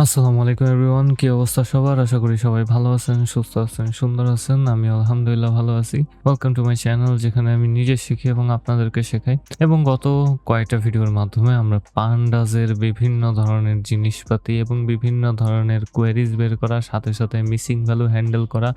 আসসালামু আলাইকুম এভরিওয়ান, কি অবস্থা সবার? আশা করি সবাই ভালো আছেন, সুস্থ আছেন, সুন্দর আছেন। আমি আলহামদুলিল্লাহ ভালো আছি। ওয়েলকাম টু মাই চ্যানেল যেখানে আমি নিজে শিখি এবং আপনাদেরকে শেখাই। এবং গত কয়েকটা ভিডিওর মাধ্যমে আমরা পান্ডাজের বিভিন্ন ধরনের জিনিসপাতি এবং বিভিন্ন ধরনের কোয়েরিজ বের করা, সাথে সাথে মিসিং ভ্যালু হ্যান্ডেল করা,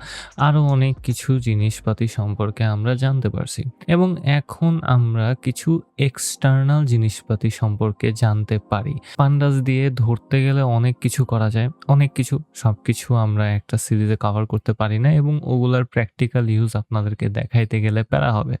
আরও অনেক কিছু জিনিসপাতি সম্পর্কে আমরা জানতে পারছি। এবং এখন আমরা কিছু এক্সটার্নাল জিনিসপাতি সম্পর্কে জানতে পারি। পান্ডাজ দিয়ে ধরতে গেলে অনেক কিছু করা যায়। অনেক কিছু সব কিছু আমরা একটা সিরিজে কভার করতে পারি না এবং ওগুলার প্র্যাকটিক্যাল ইউজ আপনাদেরকে দেখাইতে গেলে প্যারা হবে।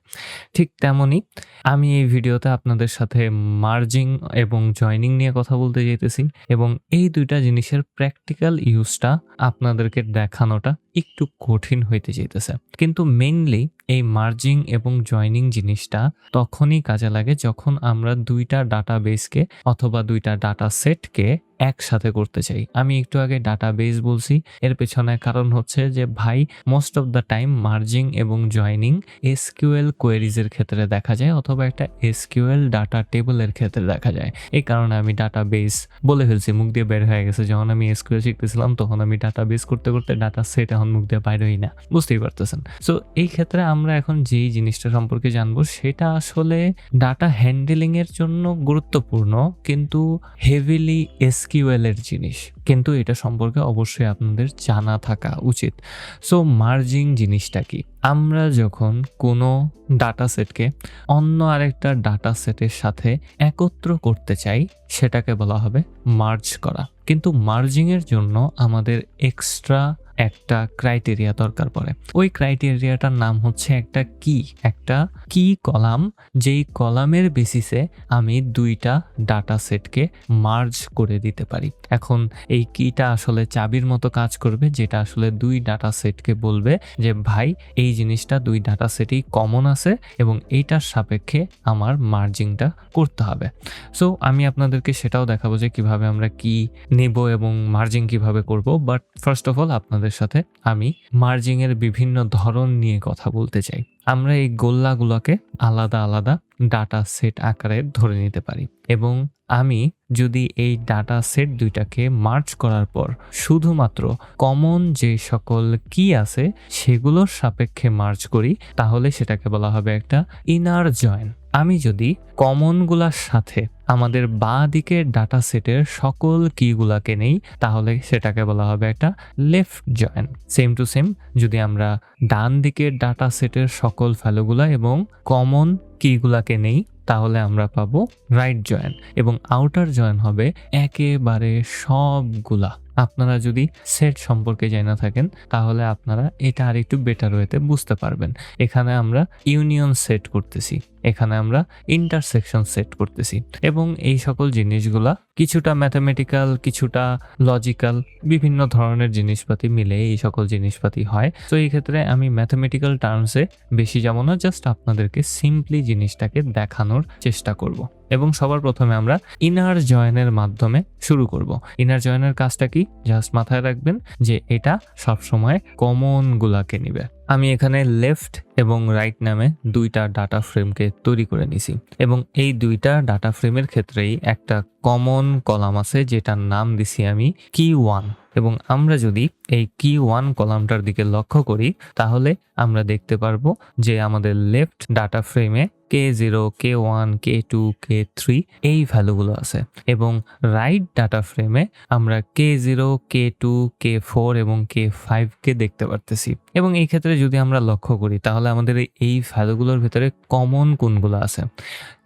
ঠিক তেমনই আমি এই ভিডিওতে আপনাদের সাথে মার্জিং এবং জয়নিং নিয়ে কথা বলতে যেতেছি এবং এই দুইটা জিনিসের প্র্যাকটিক্যাল ইউজটা আপনাদেরকে দেখানোটা একটু কঠিন হইতে যেতেছে কিন্তু মেইনলি এই মার্জিং এবং জয়নিং জিনিসটা তখনই কাজে লাগে যখন আমরা দুইটা ডাটা বেসকে অথবা দুইটা ডাটা সেটকে একসাথে করতে চাই। আমি একটু আগে ডাটা বেস বলছি, এর পেছনে কারণ হচ্ছে যে ভাই most of the time merging এবং জয়নিং এসকিউএল কোয়েরিজের ক্ষেত্রে দেখা যায় অথবা একটা এসকিউএল ডাটা টেবলের ক্ষেত্রে দেখা যায়। এই কারণে আমি ডাটা বেস বলে ফেলছি, মুখ দিয়ে বের হয়ে গেছে। যখন আমি এসকিউএল শিখতেছিলাম, তখন আমি ডাটা বেস করতে করতে ডাটা সেট মুখ দিয়ে বাইর হই না। বুঝতেই পারতেছেন। সো এই ক্ষেত্রে আমরা এখন যেই জিনিসটা সম্পর্কে জানব, সেটা আসলে ডাটা হ্যান্ডেলিং এর জন্য গুরুত্বপূর্ণ, কিন্তু হেভিলি এসকিউএল এর জিনিস। কিন্তু এটা সম্পর্কে অবশ্যই আপনাদের জানা থাকা উচিত। সো মার্জিং জিনিসটা কি? আমরা যখন কোনো ডাটা সেটকে অন্য আরেকটা ডাটা সেটের সাথে একত্র করতে চাই, সেটাকে বলা হবে মার্জ করা। কিন্তু মার্জিংয়ের জন্য আমাদের এক্সট্রা একটা ক্রাইটেরিয়া দরকার পড়ে। ওই ক্রাইটেরিয়াটার নাম হচ্ছে একটা কি? একটা কি কলাম, যেই কলামের বেসিসে আমি দুইটা ডাটা সেটকে মার্জ করে দিতে পারি। এখন এই কিটা আসলে চাবির মতো কাজ করবে, যেটা আসলে দুই ডাটা সেটকে বলবে যে, ভাই, এই জিনিসটা দুই ডাটা সেটেই কমন আছে এবং এইটার সাপেক্ষে আমার মার্জিংটা করতে হবে। সো আমি আপনাদেরকে সেটাও দেখাবো যে কীভাবে আমরা কি নেব এবং মার্জিং কীভাবে করব বাট ফার্স্ট অফ অল আপনাদের সাথে আমি মার্জিং এর বিভিন্ন ধরন নিয়ে কথা বলতে চাই। আমরা এই গোল্লাগুলোকে আলাদা আলাদা ডাটা সেট আকারে ধরে নিতে পারি এবং আমি যদি এই ডাটা সেট দুইটাকে মার্চ করার পর শুধুমাত্র কমন যে সকল কি আছে সেগুলোর সাপেক্ষে মার্চ করি, তাহলে সেটাকে বলা হবে একটা ইনার জয়েন। আমি যদি কমনগুলার সাথে আমাদের বাঁ দিকের ডাটা সেটের সকল কিগুলাকে নেই, তাহলে সেটাকে বলা হবে একটা left join same to same যদি আমরা ডান দিকের ডাটা সেটের সকল ভ্যালুগুলা এবং কমন কিগুলাকে নেই, তাহলে আমরা পাবো রাইট জয়েন এবং আউটার জয়েন হবে একেবারে সবগুলা। আপনারা যদি সেট সম্পর্কে জানা থাকেন, তাহলে আপনারা এটা আর একটু বেটার ওয়েতে বুঝতে পারবেন। এখানে আমরা ইউনিয়ন সেট করতেছি। এখানে আমরা ইন্টারসেকশন সেট করতেছি। এবং এই সকল জিনিসগুলা কিছুটা ম্যাথামেটিক্যাল কিছুটা লজিক্যাল বিভিন্ন ধরনের জিনিসপাতি মিলে এই সকল জিনিসপাতি হয়। তো এই ক্ষেত্রে আমি ম্যাথামেটিক্যাল টার্মসে বেশি যাব না জাস্ট আপনাদেরকে সিম্পলি জিনিসটাকে দেখানোর চেষ্টা করব। এবং সবার প্রথমে আমরা ইনার জয়েনের মাধ্যমে শুরু করব। ইনার জয়েনের কাজটা কি? জাস্ট মাথায় রাখবেন যে এটা সবসময় কমন গুলাকে নিবে। আমি এখানে লেফট এবং রাইট নামে দুইটা ডাটা ফ্রেমকে তৈরি করে নিছি। এবং এই দুইটা ডাটা ফ্রেমের ক্ষেত্রেই একটা কমন কলাম আছে, যেটার নাম দিছি আমি কি ওয়ান এবং আমরা যদি এই কি ওয়ান কলামটার দিকে লক্ষ্য করি, তাহলে আমরা দেখতে পারব যে আমাদের লেফট ডাটা ফ্রেমে K zero K one K two K three এই ভ্যালুগুলো আছে। এবং রাইট ডাটা ফ্রেমে আমরা K zero K two K four এবং কে ফাইভকে দেখতে পারতেছি। এবং এই ক্ষেত্রে যদি আমরা লক্ষ্য করি, তাহলে আমাদের এই ভ্যালুগুলোর ভিতরে কমন কোনগুলো আছে?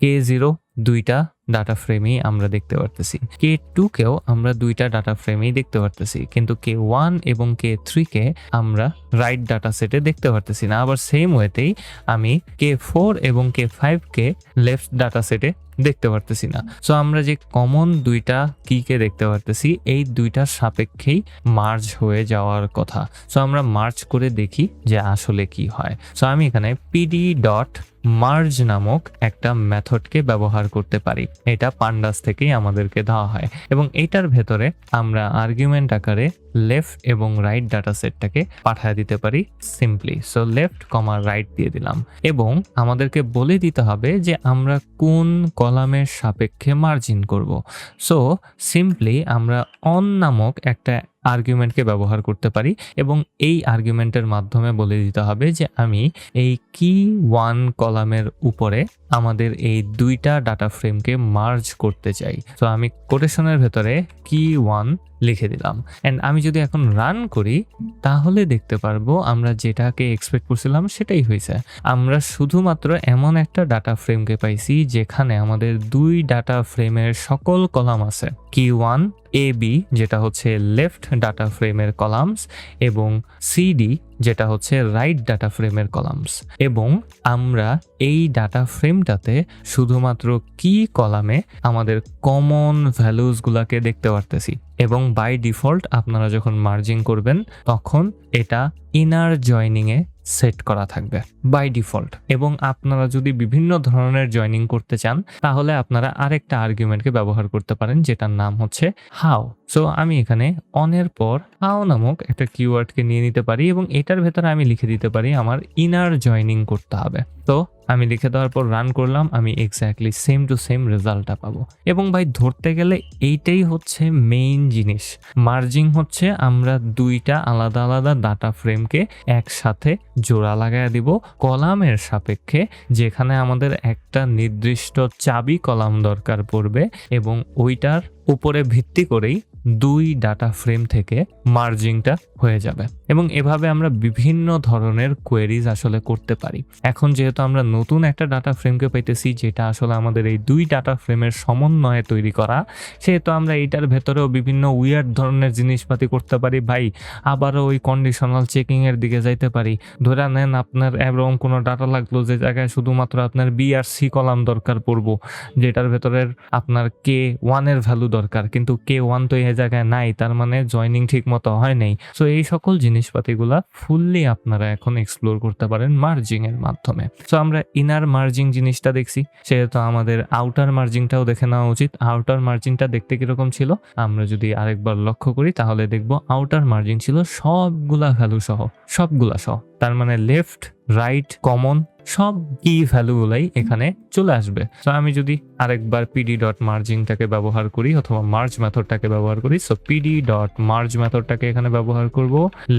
কে জিরো দুইটা ডাটা ফ্রেমেই আমরা দেখতে পারতেছি। কে টুকেও আমরা দুইটা ডাটা ফ্রেমেই দেখতে পারতেছি। কিন্তু কে ওয়ান এবং কে থ্রিকে আমরা রাইট ডাটা সেটে দেখতে পারতেছি না। আবার সেম ওয়েতেই আমি কে ফোর এবং কে ফাইভকে লেফট ডাটা সেটে দেখতে পারতেছি না। সো আমরা যে কমন দুইটা কিকে দেখতে পারতেছি, এই দুইটার সাপেক্ষেই মার্জ হয়ে যাওয়ার কথা। সো আমরা মার্চ করে দেখি যে আসলে কি হয়। সো আমি এখানে পিডি ডট মার্জ নামক একটা মেথডকে ব্যবহার করতে পারি। এটা পান্ডাস থেকেই আমাদেরকে দেওয়া হয়। এবং এটার ভেতরে আমরা আর্গুমেন্ট আকারে লেফট এবং রাইট ডাটা সেটটাকে পাঠিয়ে দিতে পারি simply so left comma right দিয়ে দিলাম। এবং আমাদেরকে বলে দিতে হবে যে আমরা কোন কলামের সাপেক্ষে মার্জিন করব। সো সিম্পলি আমরা অন নামক একটা আর্গুমেন্টকে ব্যবহার করতে পারি এবং এই আর্গুমেন্টের মাধ্যমে বলে দিতে হবে যে আমি এই কি ওয়ান কলামের উপরে আমাদের এই দুইটা ডাটা ফ্রেমকে মার্জ করতে চাই। তো আমি কোটেশনের ভেতরে কি ওয়ান লিখে দিলাম। অ্যান্ড আমি যদি এখন রান করি, তাহলে দেখতে পারব আমরা যেটাকে এক্সপেক্ট করছিলাম সেটাই হয়েছে। আমরা শুধুমাত্র এমন একটা ডাটা ফ্রেমকে পাইছি যেখানে আমাদের দুই ডাটা ফ্রেমের সকল কলাম আছে। কি ওয়ান এ বি যেটা হচ্ছে লেফট ডাটা ফ্রেমের কলামস এবং সিডি যেটা হচ্ছে রাইট ডাটা ফ্রেমের কলামস এবং আমরা এই ডাটা ফ্রেমটাতে শুধুমাত্র কি কলামে আমাদের কমন ভ্যালুসগুলোকে দেখতে পারতেছি। এবং বাই ডিফল্ট আপনারা যখন মার্জিং করবেন, তখন এটা ইনার জয়নিংয়ে সেট করা থাকবে বাই ডিফল্ট এবং আপনারা যদি বিভিন্ন ধরনের জয়নিং করতে চান, তাহলে আপনারা আরেকটা আর্গুমেন্টকে ব্যবহার করতে পারেন, যেটার নাম হচ্ছে হাও সো আমি এখানে অনের পর হাও নামক একটা কিওয়ার্ডকে নিয়ে নিতে পারি এবং এটার ভেতরে আমি লিখে দিতে পারি আমার ইনার জয়নিং করতে হবে। তো আমি লিখে দেওয়ার পর রান করলাম, আমি এক্স্যাক্টলি সেম টু সেম রেজাল্টটা পাবো। এবং ভাই, ধরতে গেলে এইটাই হচ্ছে মেইন জিনিস। মার্জিং হচ্ছে আমরা দুইটা আলাদা আলাদা ডাটা ফ্রেমকে একসাথে জোড়া লাগায় দিব কলামের সাপেক্ষে, যেখানে আমাদের একটা নির্দিষ্ট চাবি কলাম দরকার পড়বে এবং ওইটার উপরে ভিত্তি করেই দুই ডাটা ফ্রেম থেকে মার্জিংটা হয়ে যাবে। এবং এভাবে আমরা বিভিন্ন ধরনের কোয়েরিজ আসলে করতে পারি। এখন যেহেতু আমরা নতুন একটা ডাটা ফ্রেমকে পাইতেছি, যেটা আসলে আমাদের এই দুই ডাটা ফ্রেমের সমন্বয়ে তৈরি করা, সেহেতু আমরা এইটার ভেতরেও বিভিন্ন উইয়ার ধরনের জিনিসপাতি করতে পারি। ভাই, আবারও ওই কন্ডিশনাল চেকিংয়ের দিকে যাইতে পারি। ধরে নেন আপনার এরকম কোনো ডাটা লাগল যে জায়গায় শুধুমাত্র আপনার বি আর সি কলাম দরকার পড়ব, যেটার ভেতরের আপনার কে ওয়ানের ভ্যালু দরকার, কিন্তু কে ওয়ান তো এই জায়গায় নাই, তার মানে জয়নিং ঠিক মতো হয় নাই। সো এই সকল জিনিসপাতিগুলা ফুললি আপনারা এখন এক্সপ্লোর করতে পারেন মার্জিং এর মাধ্যমে। সো আমরা ইনার মার্জিং জিনিসটা দেখছি, সেহেতু আমাদের আউটার মার্জিংটাও দেখে নেওয়া উচিত। আউটার মার্জিংটা দেখতে কীরকম ছিল? আমরা যদি আরেকবার লক্ষ্য করি, তাহলে দেখব আউটার মার্জিন ছিল সবগুলা ভ্যালু সহ, সবগুলা সহ। তার মানে লেফট রাইট কমন সব কি ভ্যালুগুলাই এখানে চলে আসবে। তো আমি যদি আরেকবার পিডি ডট মার্জিংটাকে ব্যবহার করি অথবা মার্জ মেথডটাকে ব্যবহার করি সো পিডি ডট মার্জ মেথডটাকে এখানে ব্যবহার করব।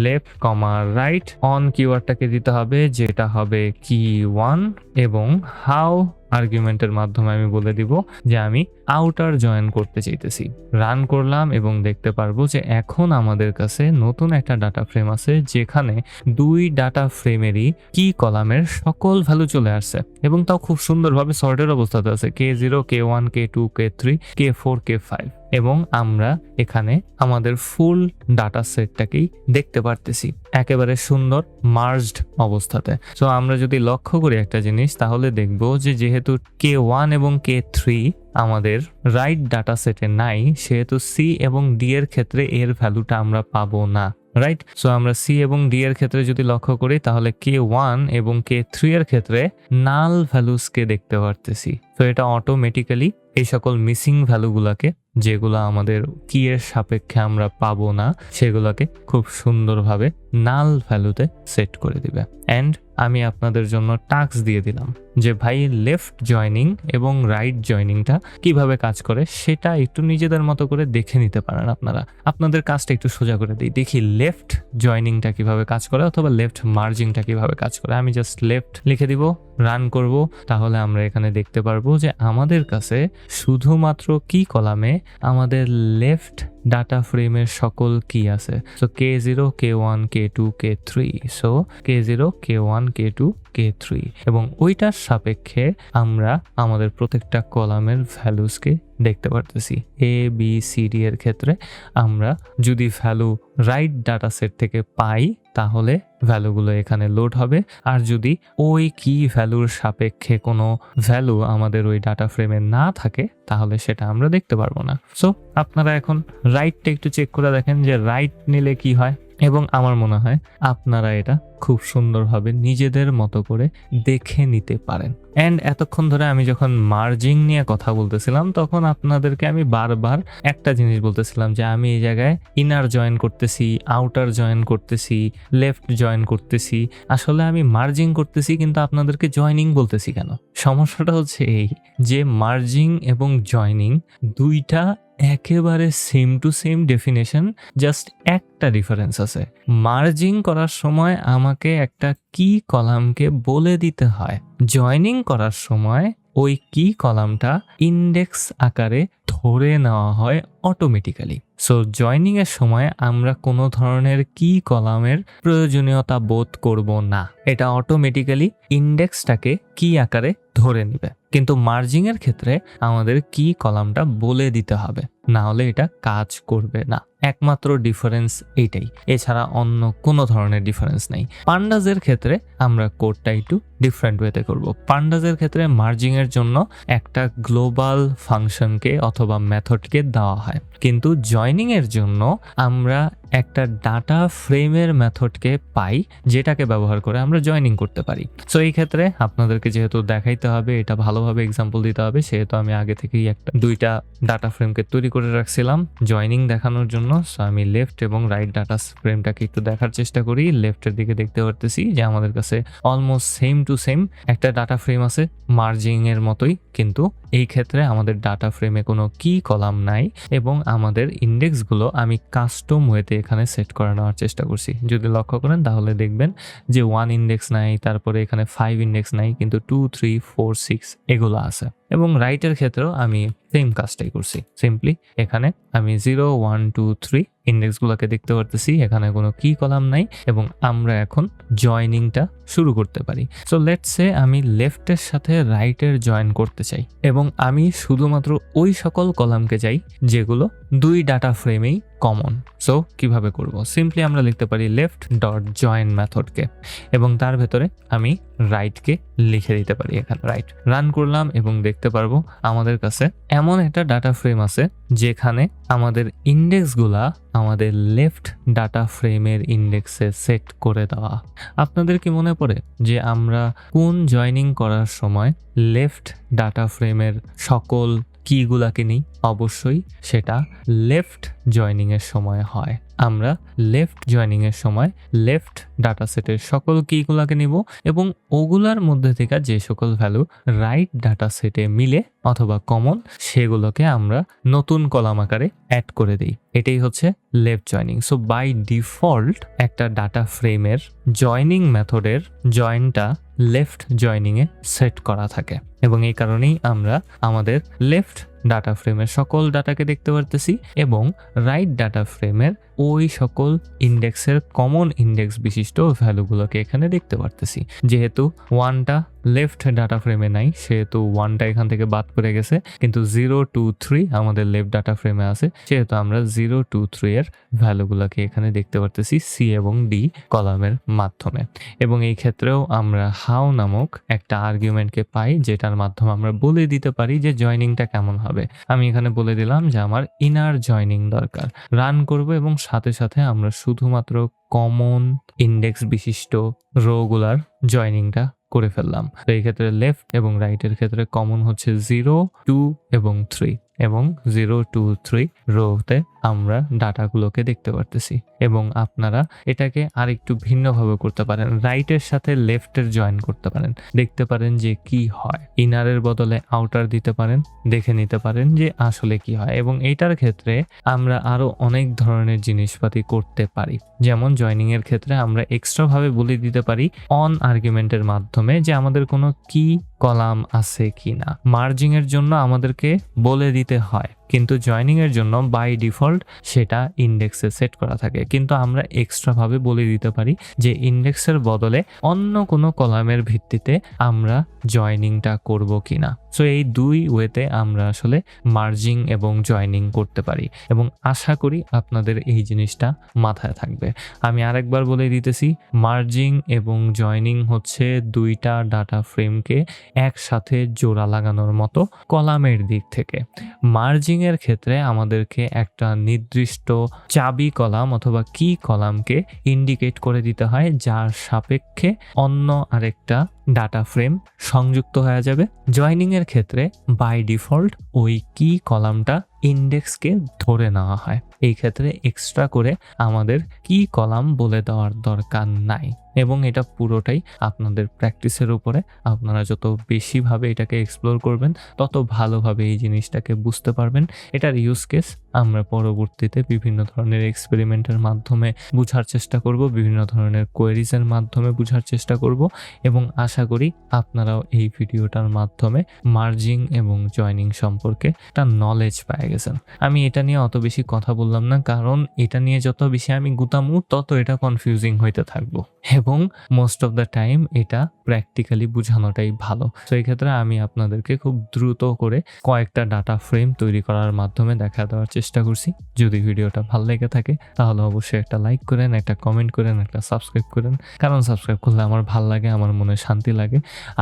লেফট কমা রাইট অন কিওয়ার্ডটাকে দিতে হবে, যেটা হবে কি ওয়ান এবং হাউ আর্গুমেন্টের মাধ্যমে আমি বলে দিব যে আমি আউটার জয়েন করতে চাইতেছি। রান করলাম এবং দেখতে পারব যে এখন আমাদের কাছে নতুন একটা ডাটা ফ্রেম আছে যেখানে দুই ডাটা ফ্রেমেরই কি কলামের সকল ভ্যালু চলে আসছে এবং তাও খুব সুন্দরভাবে সর্টের অবস্থাতে আছে। K zero K one K two K three K four K five এবং আমরা এখানে আমাদের ফুল ডাটা সেটটাকেই দেখতে পারতেছি। একেবারে সুন্দর মার্জড অবস্থাতে। সো আমরা যদি লক্ষ্য করি একটা জিনিস, তাহলে দেখব যে যেহেতু কে ওয়ান এবং কে থ্রি আমাদের রাইট ডাটা সেটে নাই, সেহেতু সি এবং ডি এর ক্ষেত্রে এর ভ্যালুটা আমরা পাবো না রাইট সো আমরা সি এবং ডি এর ক্ষেত্রে যদি লক্ষ্য করি, তাহলে কে ওয়ান এবং কে থ্রি এর ক্ষেত্রে নাল ভ্যালুসকে দেখতে পারতেছি। তো এটা অটোমেটিক্যালি এই সকল মিসিং ভ্যালুগুলোকে, যেগুলো আমাদের কি এর সাপেক্ষে আমরা পাবো না, সেগুলোকে খুব সুন্দরভাবে নাল ভ্যালুতে সেট করে দিবে। অ্যান্ড আমি আপনাদের জন্য টাস্ক দিয়ে দিলাম যে ভাই লেফট জয়নিং এবং রাইট জয়নিংটা কীভাবে কাজ করে সেটা একটু নিজেদের মতো করে দেখে নিতে পারেন আপনারা। আপনাদের কাজটা একটু সোজা করে দিই। দেখি লেফট জয়নিংটা কীভাবে কাজ করে অথবা লেফট মার্জিংটা কীভাবে কাজ করে। আমি জাস্ট লেফট লিখে দিব, রান করব, তাহলে আমরা এখানে দেখতে পারব যে আমাদের কাছে শুধুমাত্র কি কলামে আমাদের লেফট ডাটা ফ্রেমের সকল কি আছে। So K zero K one K two K three so K zero K one K two K three এবং ওইটার সাপেক্ষে আমরা আমাদের প্রত্যেকটা কলামের ভ্যালুসকে দেখতে পারতেছি। এ বি সি ডি এর ক্ষেত্রে আমরা যদি ভ্যালু রাইট ডাটা সেট থেকে পাই, তাহলে ভ্যালুগুলো এখানে লোড হবে। আর যদি ওই কি ভ্যালুর সাপেক্ষে কোনো ভ্যালু আমাদের ওই ডাটা ফ্রেমে না থাকে, তাহলে সেটা আমরা দেখতে পারব না। সো আপনারা এখন রাইটটা একটু চেক করে দেখেন যে রাইট নিলে কি হয়। এবং আমার মনে হয় আপনারা এটা খুব সুন্দরভাবে নিজেদের মতো করে দেখে নিতে পারেন। অ্যান্ড এতক্ষণ ধরে আমি যখন মার্জিং নিয়ে কথা বলতেছিলাম, তখন আপনাদেরকে আমি বারবার একটা জিনিস বলতেছিলাম যে আমি এই জায়গায় ইনার জয়েন করতেছি আউটার জয়েন করতেছি লেফট জয়েন করতেছি। আসলে আমি মার্জিং করতেছি, কিন্তু আপনাদেরকে জয়নিং বলতেছি কেন? সমস্যাটা হচ্ছে এই যে মার্জিং এবং জয়নিং দুইটা একেবারে same to same definition just একটা ডিফারেন্স আছে। মার্জিং করার সময় আমাকে একটা কি কলামকে বলে দিতে হয়। জয়নিং করার সময় ওই কি কলামটা ইন্ডেক্স আকারে ধরে নেওয়া হয় অটোমেটিক্যালি সো জয়নিং এর সময় আমরা কোনো ধরনের কি কলামের প্রয়োজনীয়তা বোধ করব না। এটা অটোমেটিক্যালি ইন্ডেক্সটাকে কি আকারে ধরে নেবে। কিন্তু মার্জিং এর ক্ষেত্রে আমাদের কি কলামটা বলে দিতে হবে। না হলে এটা কাজ করবে না। একমাত্র ডিফারেন্স এইটাই। এছাড়া অন্য কোনো ধরনের ডিফারেন্স নেই। পান্ডাজের ক্ষেত্রে আমরা কোডটা একটু ডিফারেন্ট ওয়েতে করব। পান্ডাজের ক্ষেত্রে মার্জিংয়ের জন্য একটা গ্লোবাল ফাংশনকে অথবা মেথডকে দেওয়া হয়। কিন্তু জয়নিং এর জন্য আমরা একটা ডাটা ফ্রেমের মেথডকে পাই, যেটাকে ব্যবহার করে আমরা জয়নিং করতে পারি। সো এই ক্ষেত্রে আপনাদেরকে যেহেতু দেখাইতে হবে, এটা ভালোভাবে এক্সাম্পল দিতে হবে, সেহেতু আমি আগে থেকেই একটা, দুইটা ডাটা ফ্রেমকে তৈরি করে রাখছিলাম জয়নিং দেখানোর জন্য। সো আমি লেফট এবং রাইট ডাটা ফ্রেমটাকে একটু দেখার চেষ্টা করি। লেফটের দিকে দেখতে পারতেছি যে আমাদের কাছে অলমোস্ট সেম টু সেম একটা ডাটা ফ্রেম আছে মার্জিং এর মতোই। কিন্তু এই ক্ষেত্রে আমাদের ডাটা ফ্রেমে কোনো কি কলাম নাই এবং আমাদের ইন্ডেক্সগুলো আমি কাস্টম ওয়েতে এখানে সেট করে নেওয়ার চেষ্টা করছি। যদি লক্ষ্য করেন তাহলে দেখবেন যে ওয়ান ইন্ডেক্স নাই, তারপরে এখানে ফাইভ ইন্ডেক্স নাই, কিন্তু টু থ্রি ফোর সিক্স এগুলো আছে। এবং রাইটের ক্ষেত্রেও আমি সেম কাজটাই করছি। সিম্পলি এখানে আমি জিরো ওয়ান টু থ্রি ইন্ডেক্সগুলোকে দেখতে পারতেছি, এখানে কোনো কি কলাম নাই এবং আমরা এখন জয়নিংটা শুরু করতে পারি। সো লেটস আমি লেফটের সাথে রাইটের জয়েন করতে চাই এবং আমি শুধুমাত্র ওই সকল কলামকে চাই যেগুলো দুই ডাটা ফ্রেমেই কমন সো কীভাবে করব? সিম্পলি আমরা লিখতে পারি লেফট ডট জয়েন মেথডকে এবং তার ভেতরে আমি রাইটকে লিখে দিতে পারি এখানে। রাইট রান করলাম এবং দেখতে পারব আমাদের কাছে। এমন একটা ডাটা ফ্রেম আছে যেখানে আমাদের ইন্ডেক্সগুলা আমাদের লেফট ডাটা ফ্রেমের ইন্ডেক্সে সেট করে দেওয়া। আপনাদের কি মনে পড়ে যে আমরা কোন জয়নিং করার সময় লেফট ডাটা ফ্রেমের সকল কিগুলাকে নিই? অবশ্যই সেটা লেফট জয়নিং এর সময় হয়। আমরা লেফট জয়নিং এর সময় লেফট ডাটা সেটের সকল কিগুলাকে নিব এবং ওগুলার মধ্যে থেকে যে সকল ভ্যালু রাইট ডাটা সেটে মিলে অথবা কমন সেগুলোকে আমরা নতুন কলাম আকারে অ্যাড করে দিই। এটাই হচ্ছে left joining so by default একটা ডাটা ফ্রেমের জয়নিং মেথডের জয়েনটা লেফট জয়নিংয়ে সেট করা থাকে। এবং এই কারণেই আমরা আমাদের লেফট ডাটা ফ্রেমের সকল ডাটাকে দেখতে পারতেছি এবং রাইট ডাটা ফ্রেমের ওই সকল ইন্ডেক্সের কমন ইন্ডেক্স বিশিষ্ট ভ্যালুগুলোকে এখানে দেখতে পারতেছি। যেহেতু ওয়ানটা লেফট ডাটা ফ্রেমে নাই, সেহেতু ওয়ানটা এখান থেকে বাদ পড়ে গেছে। কিন্তু জিরো টু থ্রি আমাদের লেফট ডাটা ফ্রেমে আছে, সেহেতু আমরা জিরো টু থ্রি এর ভ্যালুগুলোকে এখানে দেখতে পারতেছি সি এবং ডি কলামের মাধ্যমে। এবং এই ক্ষেত্রেও আমরা হাও নামক একটা আর্গুমেন্টকে পাই, যেটার মাধ্যমে আমরা বলে দিতে পারি যে জয়নিংটা কেমন হবে। আমি এখানে বলে দিলাম যে আমার ইনার জয়নিং দরকার। রান করব এবং সাথে সাথে আমরা শুধুমাত্র কমন ইন্ডেক্স বিশিষ্ট রোগুলার জয়নিংটা করে ফেললাম। তো এই ক্ষেত্রে লেফট এবং রাইটের ক্ষেত্রে কমন হচ্ছে জিরো টু এবং থ্রি এবং জিরো টু থ্রি রোতে আমরা ডাটাগুলোকে দেখতে পারতেছি এবং আপনারা এটাকে আরেকটু ভিন্নভাবে করতে পারেন। রাইটের সাথে লেফটের জয়েন করতে পারেন। দেখতে পারেন যে কি হয়। ইনারের বদলে আউটার দিতে পারেন। দেখে নিতে পারেন যে আসলে কি হয় এবং এইটার ক্ষেত্রে আমরা আরও অনেক ধরনের জিনিসপাতি করতে পারি। যেমন জয়নিং এর ক্ষেত্রে আমরা এক্সট্রা ভাবে বলে দিতে পারি অন আর্গুমেন্টের মাধ্যমে যে আমাদের কোনো কি কলাম আছে কি না মার্জিং এর জন্য আমাদেরকে বলে দিতে হয়। কিন্তু জয়নিং এর জন্য বাই ডিফল্ট সেটা ইন্ডেক্সে সেট করা থাকে। কিন্তু আমরা এক্সট্রাভাবে বলে দিতে পারি যে ইন্ডেক্সের বদলে অন্য কোনো কলামের ভিত্তিতে আমরা জয়নিংটা করব কিনা। সো এই দুই ওয়েতে আমরা আসলে মার্জিং এবং জয়নিং করতে পারি এবং আশা করি আপনাদের এই জিনিসটা মাথায় থাকবে। আমি আরেকবার বলে দিতেছি মার্জিং এবং জয়নিং হচ্ছে দুইটা ডাটা ফ্রেমকে একসাথে জোড়া লাগানোর মতো কলামের দিক থেকে। মার্জিং এর ক্ষেত্রে আমাদেরকে একটা নির্দিষ্ট চাবি কলাম অথবা কি কলামকে ইন্ডিকেট করে দিতে হয়, যার সাপেক্ষে অন্য আরেকটা ডাটা ফ্রেম সংযুক্ত হয়ে যাবে। জয়নিংয়ের ক্ষেত্রে বাই ডিফল্ট ওই কি কলামটা ইন্ডেক্সকে ধরে নেওয়া হয়। এই ক্ষেত্রে এক্সট্রা করে আমাদের কি কলাম বলে দেওয়ার দরকার নাই। এবং এটা পুরোটাই আপনাদের প্র্যাকটিসের উপরে। আপনারা যত বেশিভাবে এটাকে এক্সপ্লোর করবেন, তত ভালোভাবে এই জিনিসটাকে বুঝতে পারবেন। এটার ইউজ কেস আমরা পরবর্তীতে বিভিন্ন ধরনের এক্সপেরিমেন্টের মাধ্যমে বোঝার চেষ্টা করব, বিভিন্ন ধরনের কোয়েরিজের মাধ্যমে বোঝার চেষ্টা করব। এবং আশা করি আপনারাও এই ভিডিওটার মাধ্যমে মার্জিং এবং জয়নিং সম্পর্কে একটা নলেজ পেয়ে। গেছেন। আমি এটা নিয়ে অত বেশি কথা বললাম না, কারণ এটা নিয়ে যত বেশি আমি গুতামু, তত এটা কনফিউজিং হইতে থাকব। এবং মোস্ট অফ দ্য টাইম এটা প্র্যাকটিক্যালি বোঝানোটাই ভালো। তো এই ক্ষেত্রে আমি আপনাদেরকে খুব দ্রুত করে কয়েকটা ডাটা ফ্রেম তৈরি করার মাধ্যমে দেখা দেওয়ার চেষ্টা করছি। যদি ভিডিওটা ভালো লেগে থাকে, তাহলে অবশ্যই একটা লাইক করেন, একটা কমেন্ট করেন, একটা সাবস্ক্রাইব করেন। কারণ সাবস্ক্রাইব করলে আমার ভালো লাগে, আমার মনে শান্তি লাগে।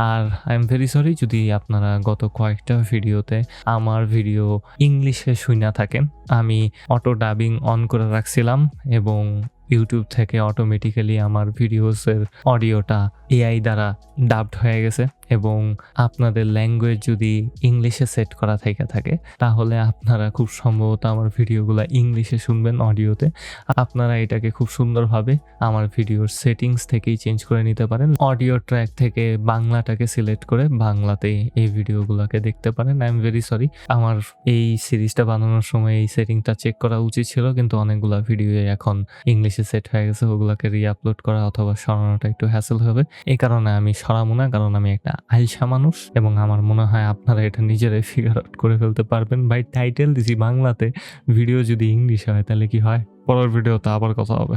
আর আই এম ভেরি সরি যদি আপনারা গত কয়েকটা ভিডিওতে আমার ভিডিও ইংলিশে শুনে থাকে। আমি অটো ডাবিং অন করে রাখছিলাম এবং ইউটিউব থেকে অটোমেটিক্যালি আমার ভিডিওসের অডিওটা এআই দ্বারা ডাবড হয়ে গেছে। এবং আপনাদের ল্যাঙ্গুয়েজ যদি ইংলিশে সেট করা থেকে থাকে, তাহলে আপনারা খুব সম্ভবত আমার ভিডিওগুলো ইংলিশে শুনবেন অডিওতে আপনারা এটাকে খুব সুন্দরভাবে আমার ভিডিওর সেটিংস থেকেই চেঞ্জ করে নিতে পারেন। অডিও ট্র্যাক থেকে বাংলাটাকে সিলেক্ট করে বাংলাতে এই ভিডিওগুলোকে দেখতে পারেন। আই এম ভেরি সরি আমার এই সিরিজটা বানানোর সময় এই সেটিংটা চেক করা উচিত ছিল, কিন্তু অনেকগুলো ভিডিও এখন ইংলিশে সেট হয়ে গেছে, ওগুলোকে রি আপলোড করা অথবা সরানোটা একটু হ্যাসেল হবে। এই কারণে আমি সরাবো না, কারণ আমি একটা আলসা মানুষ এবং আমার মনে হয় আপনারা এটা নিজেরাই ফিগার আউট করে ফেলতে পারবেন। ভাই টাইটেল দিছি বাংলাতে ভিডিও যদি ইংলিশে হয় তাহলে কি হয়? পরের ভিডিওতে আবার কথা হবে।